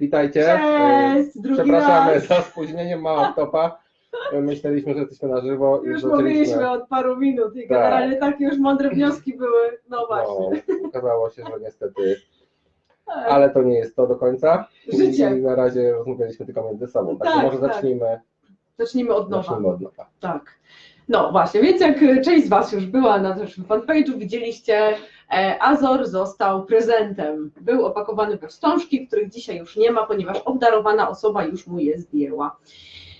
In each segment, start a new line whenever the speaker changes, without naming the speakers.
Witajcie.
Cześć,
E,
drugi
Przepraszamy
raz.
za spóźnienie, mała stopa. E, Myśleliśmy, że jesteśmy na żywo i
Już mówiliśmy od paru minut i
Tak.
generalnie takie już mądre wnioski były. No właśnie.
No, okazało się, że niestety, ale to nie jest to do końca.
Życie.
I na razie rozmawialiśmy tylko między sobą.
Tak,
może
tak.
zacznijmy,
Zacznijmy od nowa.
zacznijmy od nowa.
Tak. No właśnie, więc jak y, część z Was już była na naszym fanpage'u, widzieliście, e, Azor został prezentem. Był opakowany we wstążki, których dzisiaj już nie ma, ponieważ obdarowana osoba już mu je zdjęła.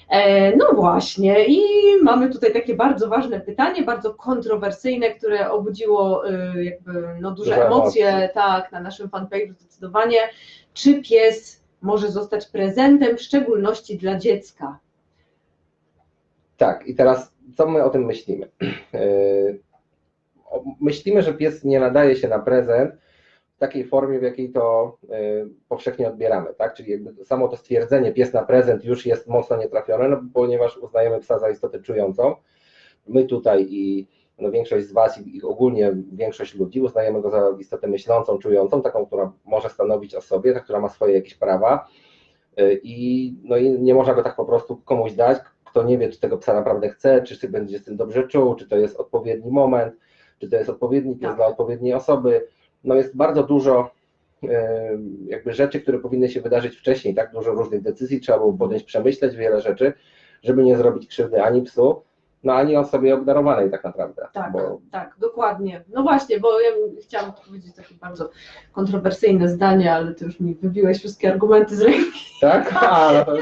E, No właśnie, i mamy tutaj takie bardzo ważne pytanie, bardzo kontrowersyjne, które obudziło jakby no, duże emocje. tak, na naszym fanpage'u zdecydowanie. Czy pies może zostać prezentem, w szczególności dla dziecka?
Tak, i teraz co my o tym myślimy? E, Myślimy, że pies nie nadaje się na prezent w takiej formie, w jakiej to e, powszechnie odbieramy, tak? Czyli jakby samo to stwierdzenie pies na prezent już jest mocno nietrafione, no, ponieważ uznajemy psa za istotę czującą. My tutaj i no, większość z Was i, i ogólnie większość ludzi uznajemy go za istotę myślącą, czującą, taką, która może stanowić o sobie, ta, która ma swoje jakieś prawa e, i, no, i nie można go tak po prostu komuś dać, kto nie wie, czy tego psa naprawdę chce, czy się będzie z tym dobrze czuł, czy to jest odpowiedni moment, czy to jest odpowiedni pies
Tak.
dla odpowiedniej osoby. No jest bardzo dużo jakby rzeczy, które powinny się wydarzyć wcześniej, tak dużo różnych decyzji trzeba było podjąć, przemyśleć wiele rzeczy, żeby nie zrobić krzywdy ani psu, no ani osobie obdarowanej tak naprawdę.
Tak,
Bo,
tak, dokładnie. No właśnie, bo ja chciałam powiedzieć takie bardzo kontrowersyjne zdanie, ale ty już mi wybiłeś wszystkie argumenty z ręki.
tak? A, no to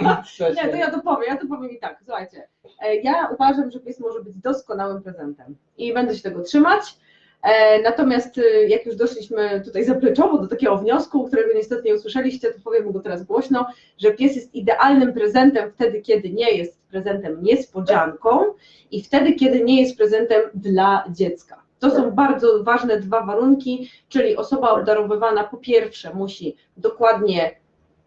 Nie,
wcześniej.
to ja to powiem, ja to powiem i tak, słuchajcie. e, Ja uważam, że pies może być doskonałym prezentem i będę się tego trzymać. E, Natomiast y, jak już doszliśmy tutaj zapleczowo do takiego wniosku, którego niestety nie usłyszeliście, to powiem go teraz głośno, że pies jest idealnym prezentem wtedy, kiedy nie jest prezentem niespodzianką i wtedy, kiedy nie jest prezentem dla dziecka. To są bardzo ważne dwa warunki, czyli osoba obdarowywana po pierwsze musi dokładnie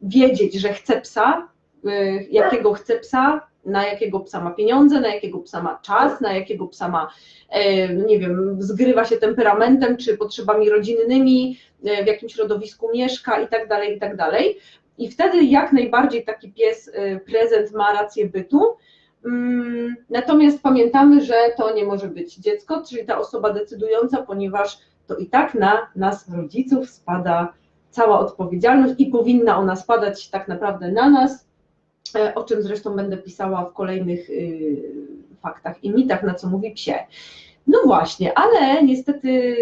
wiedzieć, że chce psa, y, jakiego chce psa, na jakiego psa ma pieniądze, na jakiego psa ma czas, na jakiego psa ma, e, nie wiem, zgrywa się temperamentem czy potrzebami rodzinnymi, e, w jakim środowisku mieszka i tak dalej, i tak dalej. I wtedy jak najbardziej taki pies e, prezent ma rację bytu. Mm, Natomiast pamiętamy, że to nie może być dziecko, czyli ta osoba decydująca, ponieważ to i tak na nas, rodziców, spada cała odpowiedzialność i powinna ona spadać tak naprawdę na nas, o czym zresztą będę pisała w kolejnych y, faktach i mitach, na co mówi psie. No właśnie, ale niestety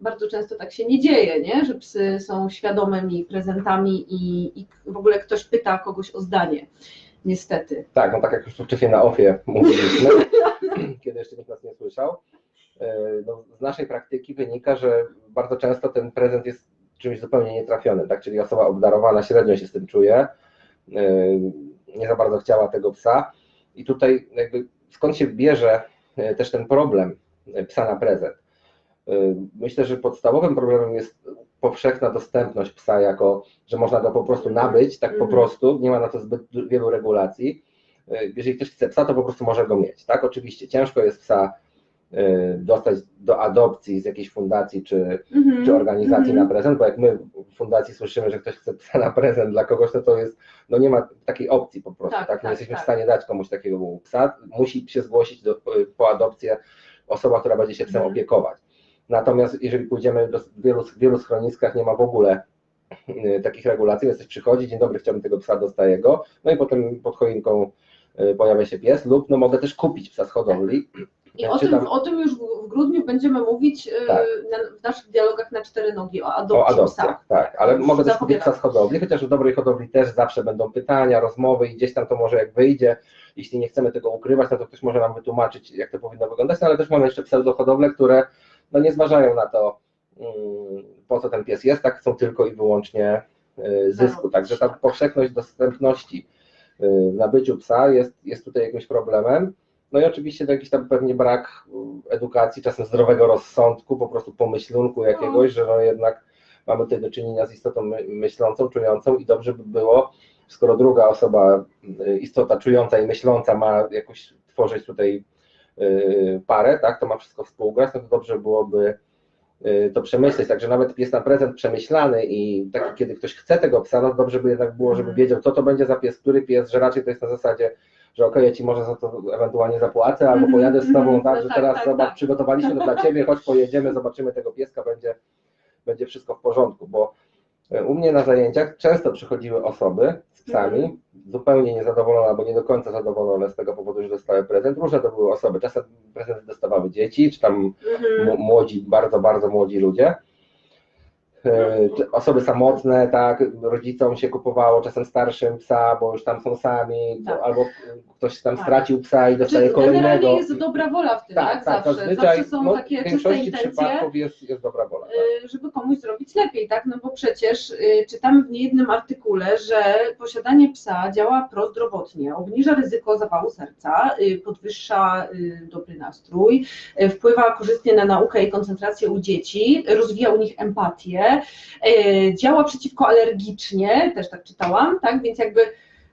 bardzo często tak się nie dzieje, nie? że psy są świadomymi prezentami i, i w ogóle ktoś pyta kogoś o zdanie. Niestety.
Tak, no tak jak już wcześniej na ofie mówiliśmy, kiedy jeszcze nikt nas nie słyszał. e, No, z naszej praktyki wynika, że bardzo często ten prezent jest czymś zupełnie nietrafionym, tak? Czyli osoba obdarowana średnio się z tym czuje, e, nie za bardzo chciała tego psa. I tutaj jakby skąd się bierze e, też ten problem e, psa na prezent? E, Myślę, że podstawowym problemem jest powszechna dostępność psa, jako że można go po prostu nabyć, tak po
Mhm.
prostu, nie ma na to zbyt wielu regulacji. Jeżeli ktoś chce psa, to po prostu może go mieć, tak? Oczywiście ciężko jest psa dostać do adopcji z jakiejś fundacji czy,
Mhm,
czy organizacji
mhm.
na prezent, bo jak my w fundacji słyszymy, że ktoś chce psa na prezent dla kogoś, no to jest, no nie ma takiej opcji po prostu,
Tak,
tak? Nie
tak,
jesteśmy
tak.
w stanie dać komuś takiego psa, musi się zgłosić do, po adopcję osoba, która będzie się psem
Mhm.
opiekować. Natomiast jeżeli pójdziemy do wielu, wielu schroniskach, nie ma w ogóle y, takich regulacji, więc ktoś przychodzi, dzień dobry, chciałbym tego psa, dostaję go, no i potem pod choinką y, pojawia się pies lub no mogę też kupić psa z hodowli.
I o tym, o tym już w, grudniu będziemy mówić y,
Tak.
na, w naszych dialogach na cztery nogi, o
O
adopcji psa.
tak, ale mogę też kupić psa z hodowli, chociaż w dobrej hodowli też zawsze będą pytania, rozmowy i gdzieś tam to może jak wyjdzie, jeśli nie chcemy tego ukrywać, no to ktoś może nam wytłumaczyć, jak to powinno wyglądać, no ale też mamy jeszcze pseudohodowle, które no nie zważają na to, mm, po co ten pies jest, tak chcą tylko i wyłącznie y, zysku, także ta powszechność dostępności y, w nabyciu psa jest, jest tutaj jakimś problemem, no i oczywiście to jakiś tam pewnie brak y, edukacji, czasem zdrowego rozsądku, po prostu pomyślunku jakiegoś, że no jednak mamy tutaj do czynienia z istotą my- myślącą, czującą i dobrze by było, skoro druga osoba, y, istota czująca i myśląca ma jakoś tworzyć tutaj y, parę, tak, to ma wszystko współgrać, no to dobrze byłoby to przemyśleć, także nawet pies na prezent przemyślany i taki, kiedy ktoś chce tego psa, no dobrze by jednak było, żeby
Mhm.
wiedział, co to będzie za pies, który pies, że raczej to jest na zasadzie, że okej, ja ci może za to ewentualnie zapłacę, albo
Mhm,
pojadę z tobą,
mhm,
tak, że
tak,
teraz
tak,
zobacz,
tak.
przygotowaliśmy to dla ciebie, chodź pojedziemy, zobaczymy tego pieska, będzie, będzie wszystko w porządku, bo y, u mnie na zajęciach często przychodziły osoby z psami,
Mhm.
zupełnie niezadowolone albo nie do końca zadowolone z tego powodu, że dostały prezent. Różne to były osoby. Czasem prezenty dostawały dzieci, czy tam
Mhm.
młodzi, bardzo, bardzo młodzi ludzie. E, czy Osoby samotne, tak, rodzicom się kupowało, czasem starszym psa, bo już tam są sami,
Tak.
bo, albo ktoś tam
Tak.
stracił psa i dostaje
Znaczy, generalnie
kolejnego.
jest dobra wola w tym, tak?
tak,
Zawsze.
zazwyczaj
Zawsze są
no,
takie
w większości
intencje.
przypadków jest, jest dobra wola. Tak.
y, żeby komuś zrobić lepiej, tak? No bo przecież y, czytamy w niejednym artykule, że posiadanie psa działa prozdrowotnie, obniża ryzyko zawału serca, podwyższa dobry nastrój, wpływa korzystnie na naukę i koncentrację u dzieci, rozwija u nich empatię, y, działa przeciwko alergicznie, też tak czytałam, tak? Więc jakby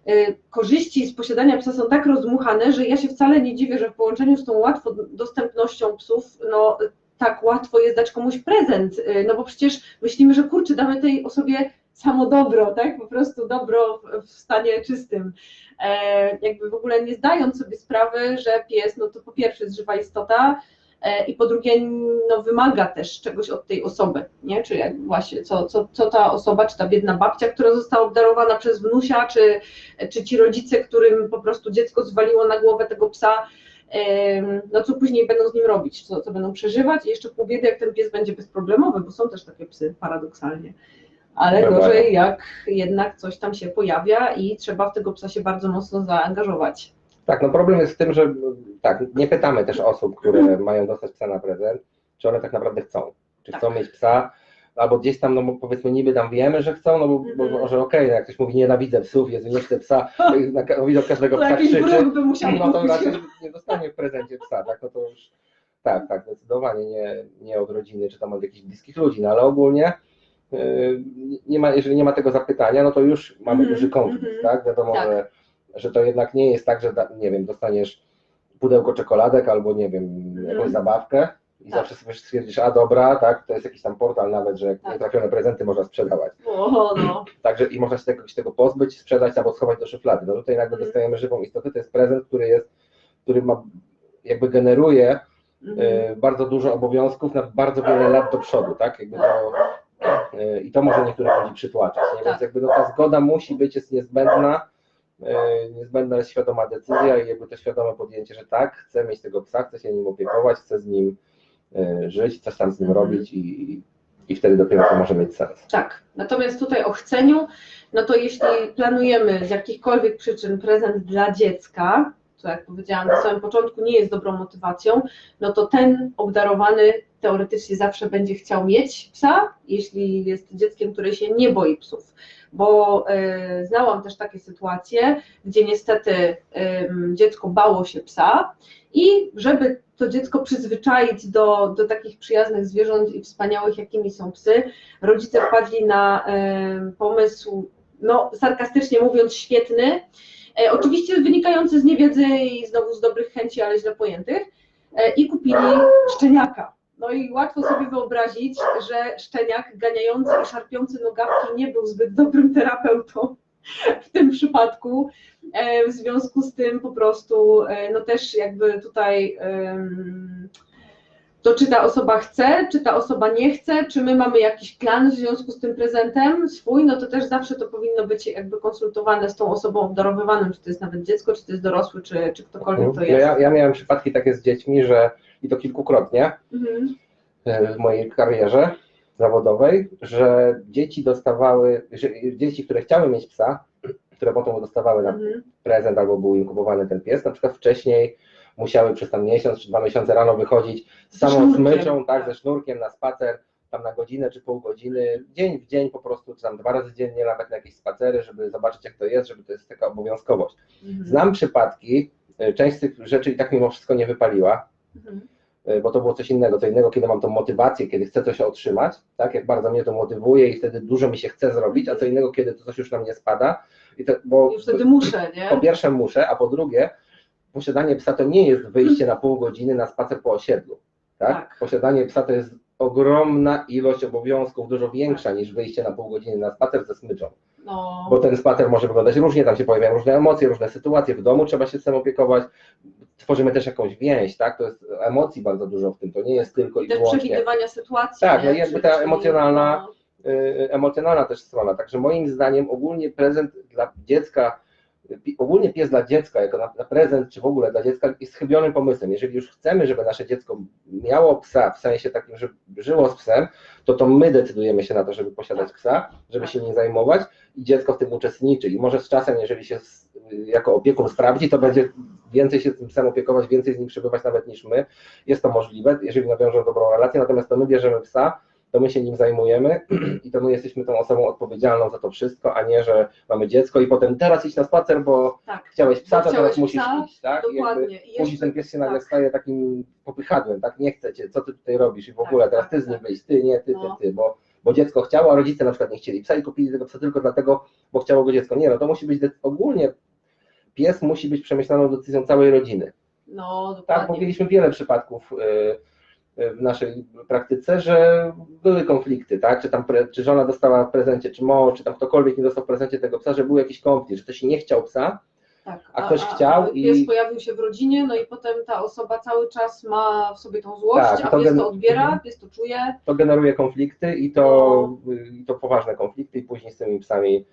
y, korzyści z posiadania psa są tak rozdmuchane, że ja się wcale nie dziwię, że w połączeniu z tą łatwo dostępnością psów, no tak łatwo jest dać komuś prezent, y, no bo przecież myślimy, że kurczę, damy tej osobie samo dobro, tak, po prostu dobro w- stanie czystym. E, jakby w ogóle nie zdając sobie sprawy, że pies, no to po pierwsze jest żywa istota e, i po drugie no wymaga też czegoś od tej osoby, nie, czy jak właśnie, co, co, co ta osoba, czy ta biedna babcia, która została obdarowana przez wnusia, czy, czy ci rodzice, którym po prostu dziecko zwaliło na głowę tego psa, no co później będą z nim robić, co, co będą przeżywać i jeszcze pół biedy, jak ten pies będzie bezproblemowy, bo są też takie psy, paradoksalnie. Ale
Dobra.
gorzej, jak jednak coś tam się pojawia i trzeba w tego psa się bardzo mocno zaangażować.
Tak, no problem jest w tym, że tak, nie pytamy też osób, które
Mhm.
mają dostać psa na prezent, czy one tak naprawdę chcą. Czy
Tak.
chcą mieć psa, albo gdzieś tam, no powiedzmy niby tam wiemy, że chcą, no bo, bo
Mhm.
może okej, no jak ktoś mówi nienawidzę psów, Jezu, nie chcę psa, na, widok każdego psa krzyczy, no to raczej nie dostanie w prezencie psa, tak, no to już, tak, tak, zdecydowanie nie, nie od rodziny, czy tam od jakichś bliskich ludzi, no ale ogólnie yy, nie ma, jeżeli nie ma tego zapytania, no to już mamy
Mhm,
duży konflikt,
mhm.
tak, wiadomo,
Tak.
Że, że to jednak nie jest tak, że nie wiem, dostaniesz pudełko czekoladek albo nie wiem, jakąś
Mhm.
zabawkę i
Tak.
zawsze sobie stwierdzisz, a dobra, tak, to jest jakiś tam portal nawet, że
Tak.
nietrafione prezenty można sprzedawać.
O, no.
Także i można się tego, się tego pozbyć, sprzedać albo schować do szuflady. No tutaj nagle
Mhm.
dostajemy żywą istotę, to jest prezent, który jest, który ma, jakby generuje
Mhm.
y, bardzo dużo obowiązków na bardzo wiele lat do przodu, tak? Jakby to, y, I to może niektórych ludzi przytłaczać. Nie? Więc
Tak.
jakby no, ta zgoda musi być, jest niezbędna, niezbędna jest świadoma decyzja i jakby to świadome podjęcie, że tak, chcę mieć tego psa, chcę się nim opiekować, chcę z nim y, żyć, coś tam z nim
Mhm.
robić i, i wtedy dopiero to może mieć sens.
Tak, natomiast tutaj o chceniu, no to jeśli planujemy z jakichkolwiek przyczyn prezent dla dziecka, co jak powiedziałam na samym początku nie jest dobrą motywacją, no to ten obdarowany teoretycznie zawsze będzie chciał mieć psa, jeśli jest dzieckiem, które się nie boi psów. Bo e, znałam też takie sytuacje, gdzie niestety em, dziecko bało się psa i żeby to dziecko przyzwyczaić do, do takich przyjaznych zwierząt i wspaniałych, jakimi są psy, rodzice wpadli na e, pomysł, no sarkastycznie mówiąc, świetny, oczywiście wynikający z niewiedzy i znowu z dobrych chęci, ale źle pojętych, e, i kupili szczeniaka. No i łatwo sobie wyobrazić, że szczeniak ganiający i szarpiący nogawki nie był zbyt dobrym terapeutą w tym przypadku. E, W związku z tym po prostu, e, no też jakby tutaj em, to czy ta osoba chce, czy ta osoba nie chce, czy my mamy jakiś plan w związku z tym prezentem swój, no to też zawsze to powinno być jakby konsultowane z tą osobą obdarowywaną, czy to jest nawet dziecko, czy to jest dorosły, czy, czy ktokolwiek to jest.
ja, ja miałem przypadki takie z dziećmi, że i to kilkukrotnie
Mhm.
e, w mojej karierze zawodowej, że dzieci dostawały, że dzieci, które chciały mieć psa, które potem dostawały na
Mhm.
prezent albo był im kupowany ten pies, na przykład wcześniej musiały przez tam miesiąc czy dwa miesiące rano wychodzić z samą
sznurkiem,
smyczą, tak, ze sznurkiem na spacer, tam na godzinę czy pół godziny, dzień w dzień po prostu, czy tam dwa razy dziennie nawet na jakieś spacery, żeby zobaczyć jak to jest, żeby to jest taka obowiązkowość.
Mhm.
Znam przypadki, y, część z tych rzeczy i tak mimo wszystko nie wypaliła,
Mhm.
y, bo to było coś innego, co innego, kiedy mam tą motywację, kiedy chcę coś otrzymać, tak, jak bardzo mnie to motywuje i wtedy dużo mi się chce zrobić, a co innego, kiedy to coś już na mnie spada, i to, bo
Już wtedy muszę,
po
nie?
pierwsze muszę, a po drugie posiadanie psa to nie jest wyjście na pół godziny na spacer po osiedlu, tak?
Tak.
Posiadanie psa to jest ogromna ilość obowiązków, dużo większa niż wyjście na pół godziny na spacer ze smyczą.
No,
Bo ten spacer może wyglądać różnie, tam się pojawiają różne emocje, różne sytuacje, w domu trzeba się tym opiekować. Tworzymy też jakąś więź, tak? To jest emocji bardzo dużo w tym, to nie jest tylko i
też
wyłącznie
przewidywania sytuacji.
Tak, no jakby ta emocjonalna-
no,
y, emocjonalna też strona. Także moim zdaniem ogólnie prezent dla dziecka, ogólnie pies dla dziecka, jako na, na prezent, czy w ogóle dla dziecka jest chybionym pomysłem. Jeżeli już chcemy, żeby nasze dziecko miało psa, w sensie takim, że żyło z psem, to to my decydujemy się na to, żeby posiadać psa, żeby się nim zajmować i dziecko w tym uczestniczy. I może z czasem, jeżeli się s- jako opiekun sprawdzi, to będzie więcej się tym psem opiekować, więcej z nim przebywać nawet niż my. Jest to możliwe, jeżeli nawiążą dobrą relację, natomiast to my bierzemy psa, to my się nim zajmujemy i to my jesteśmy tą osobą odpowiedzialną za to wszystko, a nie, że mamy dziecko i potem teraz idź na spacer, bo
tak,
chciałeś psa, to teraz musisz
psa,
iść, tak?
Dokładnie.
jakby
I jeszcze-
ten pies się nagle
tak.
staje takim popychadłem, tak? Nie chce cię, co ty tutaj robisz i w
Tak,
ogóle teraz
tak,
ty z nim
tak.
wyjść, ty, nie, ty,
No.
ty, ty, bo, bo dziecko chciało, a rodzice na przykład nie chcieli psa i kupili tego psa tylko dlatego, bo chciało go dziecko. Nie, no to musi być ogólnie pies musi być przemyślaną decyzją całej rodziny.
No,
Tak,
dokładnie.
bo mieliśmy wiele przypadków y, w naszej praktyce, że były konflikty, tak? Czy tam czy żona dostała w prezencie, czy mąż, czy tam ktokolwiek nie dostał w prezencie tego psa, że był jakiś konflikt, że ktoś nie chciał psa,
Tak.
A ktoś chciał i-
Pies pojawił się w rodzinie, no i potem ta osoba cały czas ma w sobie tą złość,
Tak,
a
to
pies
gen-
to odbiera,
Mhm.
pies to czuje.
to generuje konflikty i to,
No.
i to poważne konflikty i później z tymi psami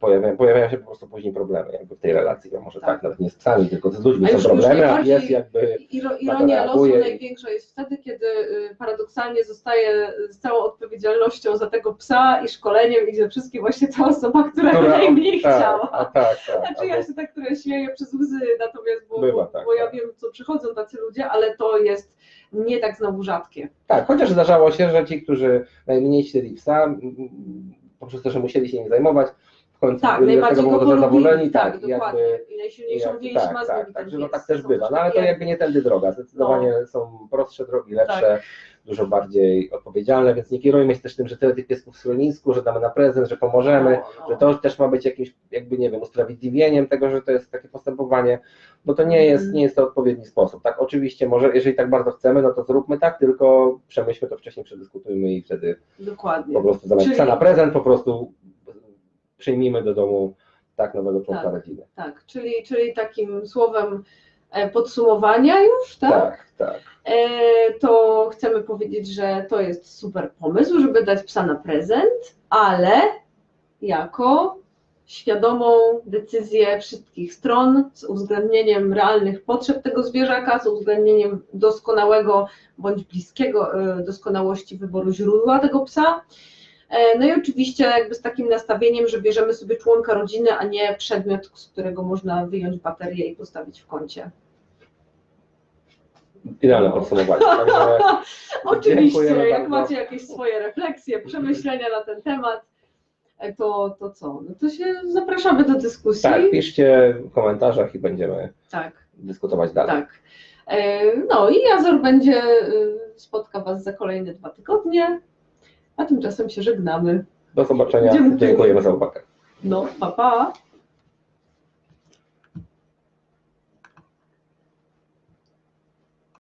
pojawiają, pojawiają się po prostu później problemy jakby w tej relacji, a może tak,
Tak.
nawet nie z psami, tylko z ludźmi
A
są
już- już
problemy, a pies jakby
Iro, ironia losu największa jest wtedy, kiedy y, paradoksalnie zostaje z całą odpowiedzialnością za tego psa i szkoleniem i ze wszystkim właśnie ta osoba, która,
która-
najmniej
tak,
chciała.
A tak, tak.
Znaczy ja się tak trochę śmieję przez łzy, natomiast bo,
Bywa,
bo,
tak,
bo ja
tak.
wiem, co przychodzą tacy ludzie, ale to jest nie tak znowu rzadkie.
Tak, chociaż zdarzało się, że ci, którzy najmniej chcieli psa, poprzez to, że musieli się nim zajmować, końcu
Tak, najbardziej
tego
go
powodu zadowoleni,
tak,
tak,
dokładnie.
jakby
I najsilniejszą
Jak-
więź
tak,
ma z
tak,
nimi
także no tak też bywa. No ale to jakby nie tędy droga. Zdecydowanie
No.
są prostsze drogi, lepsze,
Tak.
dużo bardziej odpowiedzialne, więc nie kierujmy się też tym, że tyle tych piesków w schronisku, że damy na prezent, że pomożemy,
No, no.
że to też ma być jakimś, jakby nie wiem, usprawiedliwieniem tego, że to jest takie postępowanie, bo to nie jest,
Mhm.
nie jest to odpowiedni sposób. Tak, oczywiście, może jeżeli tak bardzo chcemy, no to zróbmy tak, tylko przemyślmy to wcześniej, przedyskutujmy i wtedy
Dokładnie.
po prostu zamiast
Czyli-
psa na prezent, po prostu przyjmijmy do domu tak nowego członka
Tak.
rodziny.
Tak, czyli, czyli takim słowem e, podsumowania już, tak?
Tak, tak.
E, to chcemy powiedzieć, że to jest super pomysł, żeby dać psa na prezent, ale jako świadomą decyzję wszystkich stron z uwzględnieniem realnych potrzeb tego zwierzaka, z uwzględnieniem doskonałego bądź bliskiego e, doskonałości wyboru źródła tego psa. E, No i oczywiście jakby z takim nastawieniem, że bierzemy sobie członka rodziny, a nie przedmiot, z którego można wyjąć baterię i postawić w kącie.
Idealne podsumowanie.
Oczywiście, jak macie jakieś swoje refleksje, przemyślenia na ten temat, e, to, to co? No to się zapraszamy do dyskusji.
tak, piszcie w komentarzach i będziemy
tak.
dyskutować dalej.
tak. E, No i Jazor będzie, spotka Was za kolejne dwa tygodnie, a tymczasem się żegnamy.
Do zobaczenia.
Dziękuję.
Dziękujemy za uwagę.
No, pa pa!